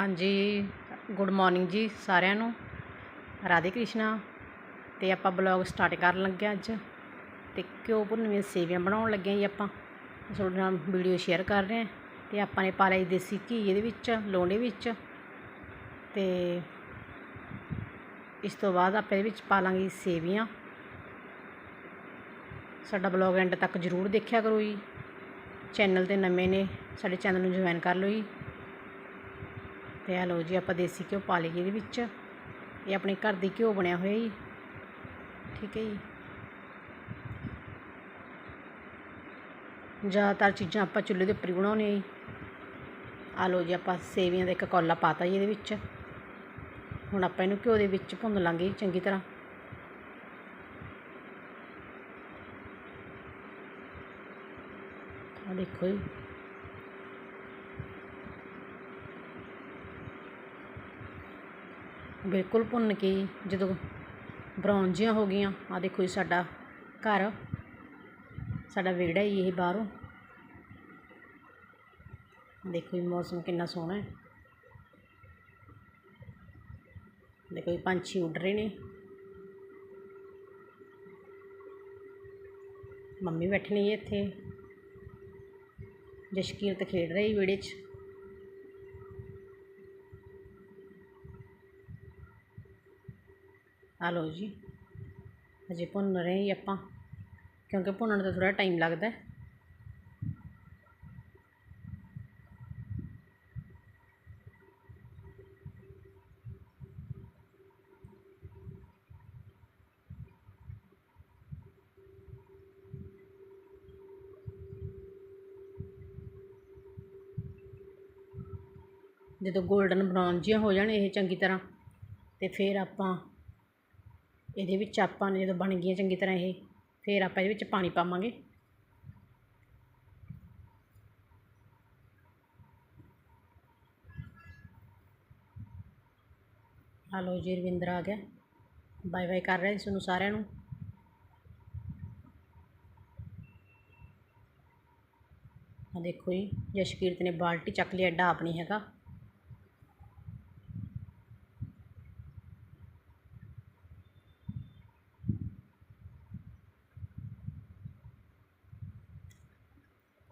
ਹਾਂਜੀ good morning ਜੀ ਸਾਰਿਆਂ ਨੂੰ। ਰਾਧੇ ਕ੍ਰਿਸ਼ਨਾ ਤੇ ਆਪਾਂ ਬਲੌਗ ਸਟਾਰਟ ਕਰਨ ਲੱਗੇ ਅੱਜ। ਤੇ ਘਿਓ ਭੁੰਨੀਆਂ ਸੇਵੀਆਂ ਬਣਾਉਣ ਲੱਗੇ ਜੀ ਆਪਾਂ। ਤੁਹਾਡੇ ਨਾਲ ਵੀਡੀਓ ਸ਼ੇਅਰ ਕਰ ਰਹੇ ਹਾਂ। ਤੇ ਆਪਾਂ ਨੇ ਪਾ ਲਿਆ ਜੀ ਦੇਸੀ ਘੀ ਇਹਦੇ ਵਿੱਚ, ਲੋਂਡੇ ਵਿੱਚ। ਤੇ ਇਸ ਤੋਂ ਬਾਅਦ ਆਪਾਂ ਇਹਦੇ ਵਿੱਚ ਪਾ ਲਾਂਗੇ ਸੇਵੀਆਂ। ਸਾਡਾ ਬਲੌਗ ਐਂਡ ਤੱਕ ਜ਼ਰੂਰ ਦੇਖਿਆ ਕਰੋ ਜੀ। ਚੈਨਲ ਤੇ ਨਵੇਂ ਨੇ, ਸਾਡੇ ਚੈਨਲ ਨੂੰ ਜੁਆਇਨ ਕਰ ਲਓ ਜੀ। ਤੇ ਆ, ਲਓ ਜੀ, ਆਪਾਂ ਦੇਸੀ ਘਿਓ ਪਾ ਲਈਏ ਇਹਦੇ ਵਿੱਚ। ਇਹ ਆਪਣੇ ਘਰ ਦੀ ਘਿਓ ਬਣਿਆ ਹੋਇਆ ਜੀ। ਠੀਕ ਹੈ ਜੀ। ਜ਼ਿਆਦਾਤਰ ਚੀਜ਼ਾਂ ਆਪਾਂ ਚੁੱਲ੍ਹੇ ਦੇ ਉੱਪਰ ਹੀ ਬਣਾਉਂਦੇ ਹਾਂ ਜੀ। ਆ ਲਓ ਜੀ, ਆਪਾਂ ਸੇਵੀਆਂ ਦਾ ਇੱਕ ਕੌਲਾ ਪਾਤਾ ਜੀ ਇਹਦੇ ਵਿੱਚ। ਹੁਣ ਆਪਾਂ ਇਹਨੂੰ ਘਿਓ ਦੇ ਵਿੱਚ ਭੁੰਨ ਲਾਂਗੇ ਜੀ ਚੰਗੀ ਤਰ੍ਹਾਂ। ਆ ਦੇਖੋ ਜੀ। ਬਿਲਕੁਲ ਭੁੰਨ ਕੇ ਜਦੋਂ ਬਰਾਊਨ ਜਿਹੀਆਂ ਹੋ ਗਈਆਂ ਆ ਦੇਖੋ ਜੀ ਸਾਡਾ ਘਰ, ਸਾਡਾ ਵਿਹੜਾ ਹੀ ਇਹ ਬਾਹਰੋਂ। ਦੇਖੋ ਜੀ ਮੌਸਮ ਕਿੰਨਾ ਸੋਹਣਾ ਹੈ। ਦੇਖੋ ਜੀ ਪੰਛੀ ਉੱਡ ਰਹੇ ਨੇ। ਮੰਮੀ ਬੈਠਣੀ ਨੇ ਜੀ ਇੱਥੇ। ਜਸ਼ਕੀਰਤ ਖੇਡ ਰਹੀ ਵਿਹੜੇ 'ਚ। ਆ ਲਓ ਜੀ। ਅਜੇ ਭੁੰਨ ਰਹੇ ਜੀ ਆਪਾਂ, ਕਿਉਂਕਿ ਭੁੰਨਣ ਦਾ ਥੋੜਾ ਟਾਈਮ ਲੱਗਦਾ ਜਦੋਂ 골ਡਨ ਬਰਾਊਨ ਜਿਹੀਆਂ ਹੋ ਜਾਣ, ਇਹ ਚੰਗੀ ਤਰ੍ਹਾਂ, ਤੇ ਫਿਰ ਆਪਾਂ ਇਹਦੇ ਵਿੱਚ ਆਪਾਂ ਨੇ ਜਦੋਂ ਬਣ ਗਈਆਂ ਚੰਗੀ ਤਰ੍ਹਾਂ ਇਹ, ਫਿਰ ਆਪਾਂ ਇਹਦੇ ਵਿੱਚ ਪਾਣੀ ਪਾਵਾਂਗੇ। ਆ ਜੀ, ਰਵਿੰਦਰ ਆ ਗਿਆ। ਬਾਏ ਬਾਏ ਕਰ ਰਿਹਾ ਜੀ ਤੁਹਾਨੂੰ ਸਾਰਿਆਂ ਨੂੰ। ਆ ਦੇਖੋ ਜੀ, ਜਸ਼ਕੀਰਤ ਨੇ ਬਾਲਟੀ ਚੱਕ ਲਈ, ਐਡਾ ਆਪ ਨਹੀਂ ਹੈਗਾ।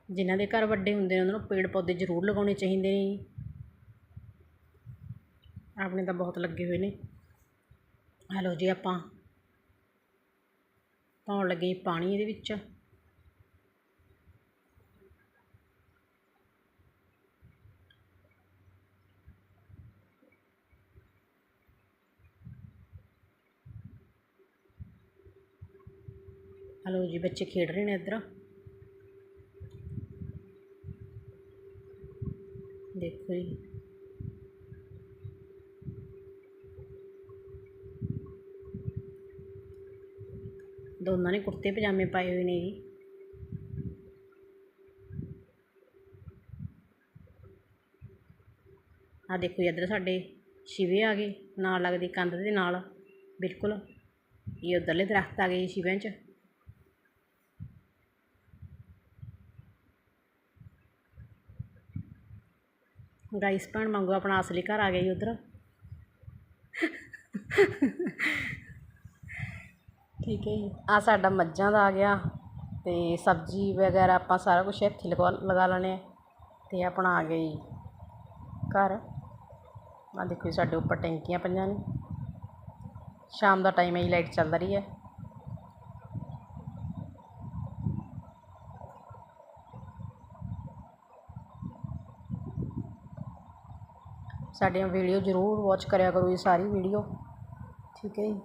ਜਿਨ੍ਹਾਂ ਦੇ ਘਰ ਵੱਡੇ ਹੁੰਦੇ ਨੇ, ਉਹਨਾਂ ਨੂੰ ਪੇੜ ਪੌਦੇ ਜ਼ਰੂਰ ਲਗਾਉਣੇ ਚਾਹੀਦੇ ਨੇ ਜੀ। ਆਪਣੇ ਤਾਂ ਬਹੁਤ ਲੱਗੇ ਹੋਏ ਨੇ। ਹਲੋ ਜੀ, ਆਪਾਂ ਪਾਉਣ ਲੱਗੇ ਜੀ ਪਾਣੀ ਇਹਦੇ ਵਿੱਚ। ਹਲੋ ਜੀ, ਬੱਚੇ ਖੇਡ ਰਹੇ ਨੇ ਇੱਧਰ। ਦੇਖੋ ਦੋਨਾਂ ਨੇ ਕੁੜਤੇ ਪਜਾਮੇ ਪਾਏ ਹੋਏ ਨੇ ਜੀ। ਆ ਦੇਖੋ ਜੀ, ਇੱਧਰ ਸਾਡੇ ਸ਼ਿਵੇ ਆ ਗਏ, ਨਾਲ ਲੱਗਦੀ ਕੰਧ ਦੇ ਨਾਲ, ਬਿਲਕੁਲ। ਇਹ ਉਧਰਲੇ ਦਰਖਤ ਆ ਗਏ ਜੀ ਸ਼ਿਵਿਆਂ 'ਚ। ਗਾਈਸ ਭੈਣ ਮੰਗੋ ਆਪਣਾ ਅਸਲੀ ਘਰ ਆ ਜੀ ਉਧਰ। ਠੀਕ ਹੈ ਜੀ। ਆ ਸਾਡਾ ਮੱਝਾਂ ਦਾ ਆ ਗਿਆ ਤੇ ਸਬਜ਼ੀ ਵਗੈਰਾ ਆਪਾਂ ਸਾਰਾ ਕੁਝ ਇੱਥੇ ਲਗਾ ਲਗਾ ਲੈਣੇ ਤੇ ਆਪਣਾ ਆ ਜੀ ਘਰ। ਆ ਦੇਖੋ ਸਾਡੇ ਉੱਪਰ ਟੈਂਕੀਆਂ ਪਈਆਂ ਨੇ। ਸ਼ਾਮ ਦਾ ਟਾਈਮ ਹੈ ਲਾਈਟ ਚੱਲ ਰਹੀ ਹੈ। ਸਾਡੀਆਂ ਵੀਡੀਓ ਜ਼ਰੂਰ ਵਾਚ ਕਰਿਆ ਕਰੋ ਜੀ ਸਾਰੀ ਵੀਡੀਓ ਠੀਕ ਹੈ ਜੀ।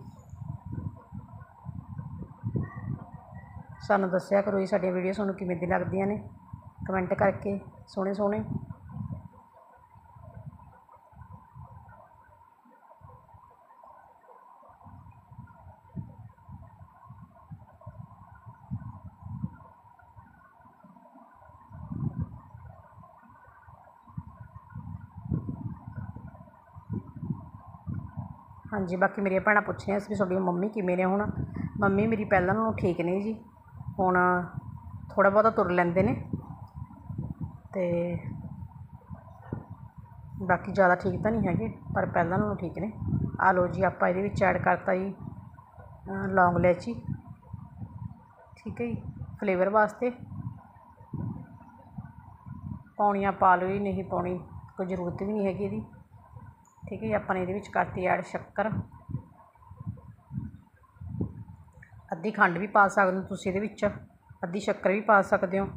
ਸਾਨੂੰ ਦੱਸਿਆ ਕਰੋ ਜੀ ਸਾਡੀਆਂ ਵੀਡੀਓ ਤੁਹਾਨੂੰ ਕਿਵੇਂ ਦੀ ਲੱਗਦੀਆਂ ਨੇ। ਕਮੈਂਟ ਕਰਕੇ ਸੋਹਣੇ ਸੋਹਣੇ ਹਾਂਜੀ, ਬਾਕੀ ਮੇਰੀਆਂ ਭੈਣਾਂ ਪੁੱਛ ਰਹੀਆਂ ਸੀ ਵੀ ਤੁਹਾਡੀ ਮੰਮੀ ਕਿਵੇਂ ਨੇ ਹੁਣ। ਮੰਮੀ ਮੇਰੀ ਪਹਿਲਾਂ ਨਾਲੋਂ ਠੀਕ ਨੇ ਜੀ। ਹੁਣ ਥੋੜ੍ਹਾ ਬਹੁਤਾ ਤੁਰ ਲੈਂਦੇ ਨੇ। ਅਤੇ ਬਾਕੀ ਜ਼ਿਆਦਾ ਠੀਕ ਤਾਂ ਨਹੀਂ ਹੈਗੇ, ਪਰ ਪਹਿਲਾਂ ਨਾਲੋਂ ਠੀਕ ਨੇ। ਆ ਲਓ ਜੀ, ਆਪਾਂ ਇਹਦੇ ਵਿੱਚ ਐਡ ਕਰਤਾ ਜੀ ਲੌਂਗ ਇਲਾਇਚੀ। ਠੀਕ ਹੈ ਜੀ, ਫਲੇਵਰ ਵਾਸਤੇ। ਪਾਉਣੀਆਂ ਪਾ ਲਓ ਜੀ, ਨਹੀਂ ਪਾਉਣੀ ਕੋਈ ਜ਼ਰੂਰਤ ਵੀ ਨਹੀਂ ਹੈਗੀ ਇਹਦੀ। ਠੀਕ ਹੈ ਜੀ, ਆਪਾਂ ਨੇ ਇਹਦੇ ਵਿੱਚ ਕਰਤੀ ਐਡ ਸ਼ੱਕਰ। ਅੱਧੀ ਖੰਡ ਵੀ ਪਾ ਸਕਦੇ ਹੋ ਤੁਸੀਂ ਇਹਦੇ ਵਿੱਚ, ਅੱਧੀ ਸ਼ੱਕਰ ਵੀ ਪਾ ਸਕਦੇ ਹੋ।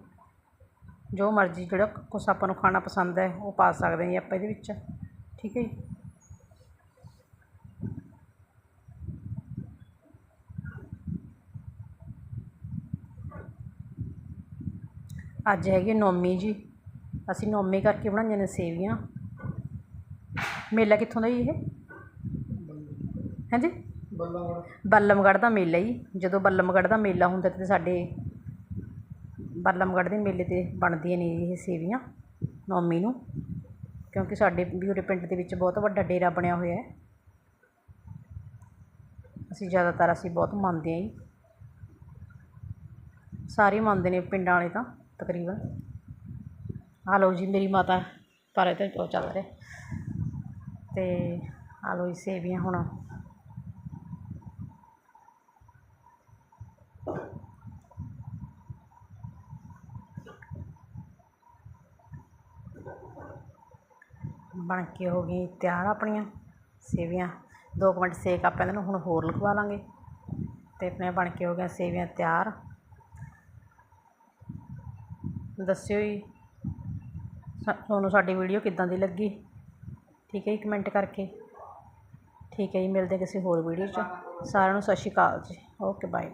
ਜੋ ਮਰਜ਼ੀ ਜਿਹੜਾ ਕੁਛ ਆਪਾਂ ਨੂੰ ਖਾਣਾ ਪਸੰਦ ਹੈ, ਉਹ ਪਾ ਸਕਦੇ ਹਾਂ ਜੀ ਆਪਾਂ ਇਹਦੇ ਵਿੱਚ, ਠੀਕ ਹੈ ਜੀ। ਅੱਜ ਹੈਗੀ ਨੌਮੀ ਜੀ। ਅਸੀਂ ਨੌਮੀ ਕਰਕੇ ਬਣਾਈਆਂ ਨੇ ਸੇਵੀਆਂ। ਮੇਲਾ ਕਿੱਥੋਂ ਦਾ ਜੀ ਇਹ? ਹਾਂਜੀ? ਬੱਲਮਗੜ੍ਹ ਦਾ ਮੇਲਾ ਜੀ। ਜਦੋਂ ਬੱਲਮਗੜ੍ਹ ਦਾ ਮੇਲਾ ਹੁੰਦਾ ਤਾਂ ਸਾਡੇ ਬੱਲਮਗੜ੍ਹ ਦੇ ਮੇਲੇ 'ਤੇ ਬਣਦੀਆਂ ਨੇ ਇਹ ਸੇਵੀਆਂ ਨੌਮੀ ਨੂੰ। ਕਿਉਂਕਿ ਸਾਡੇ ਵੀ ਉਰੇ ਪਿੰਡ ਦੇ ਵਿੱਚ ਬਹੁਤ ਵੱਡਾ ਡੇਰਾ ਬਣਿਆ ਹੋਇਆ ਹੈ। ਅਸੀਂ ਜ਼ਿਆਦਾਤਰ ਅਸੀਂ ਬਹੁਤ ਮੰਨਦੇ ਹਾਂ ਜੀ। ਸਾਰੇ ਮੰਨਦੇ ਨੇ ਪਿੰਡਾਂ ਵਾਲੇ ਤਾਂ ਤਕਰੀਬਨ। ਆ ਲਓ ਜੀ, ਮੇਰੀ ਮਾਤਾ ਪਰ ਤੇ ਉਹ ਚੱਲ ਰਿਹਾ ਤੇ ਆ ਲਓ ਸੇਵੀਆਂ ਹੁਣ। ਬਣ ਕੇ ਹੋ ਗਈ ਤਿਆਰ ਆਪਣੀਆਂ ਸੇਵੀਆਂ। ਦੋ ਕੁ ਮਿੰਟ ਸੇਕ ਆਪਾਂ ਇਹਨਾਂ ਨੂੰ, ਹੁਣ ਹੋਰ ਲਗਵਾ ਲਾਂਗੇ। ਤੇ ਆਪਣੇ ਬਣ ਕੇ ਹੋ ਗਈਆਂ ਸੇਵੀਆਂ ਤਿਆਰ। ਦੱਸਿਓ ਜੀ ਤੁਹਾਨੂੰ ਸਾਡੀ ਵੀਡੀਓ ਕਿੱਦਾਂ ਦੀ ਲੱਗੀ? ਠੀਕ ਹੈ ਜੀ ਕਮੈਂਟ ਕਰਕੇ। ਠੀਕ ਹੈ ਜੀ, ਮਿਲਦੇ ਕਿਸੇ ਹੋਰ ਵੀਡੀਓ 'ਚ। ਸਾਰਿਆਂ ਨੂੰ ਸਤਿ ਸ਼੍ਰੀ ਅਕਾਲ ਜੀ। Okay bye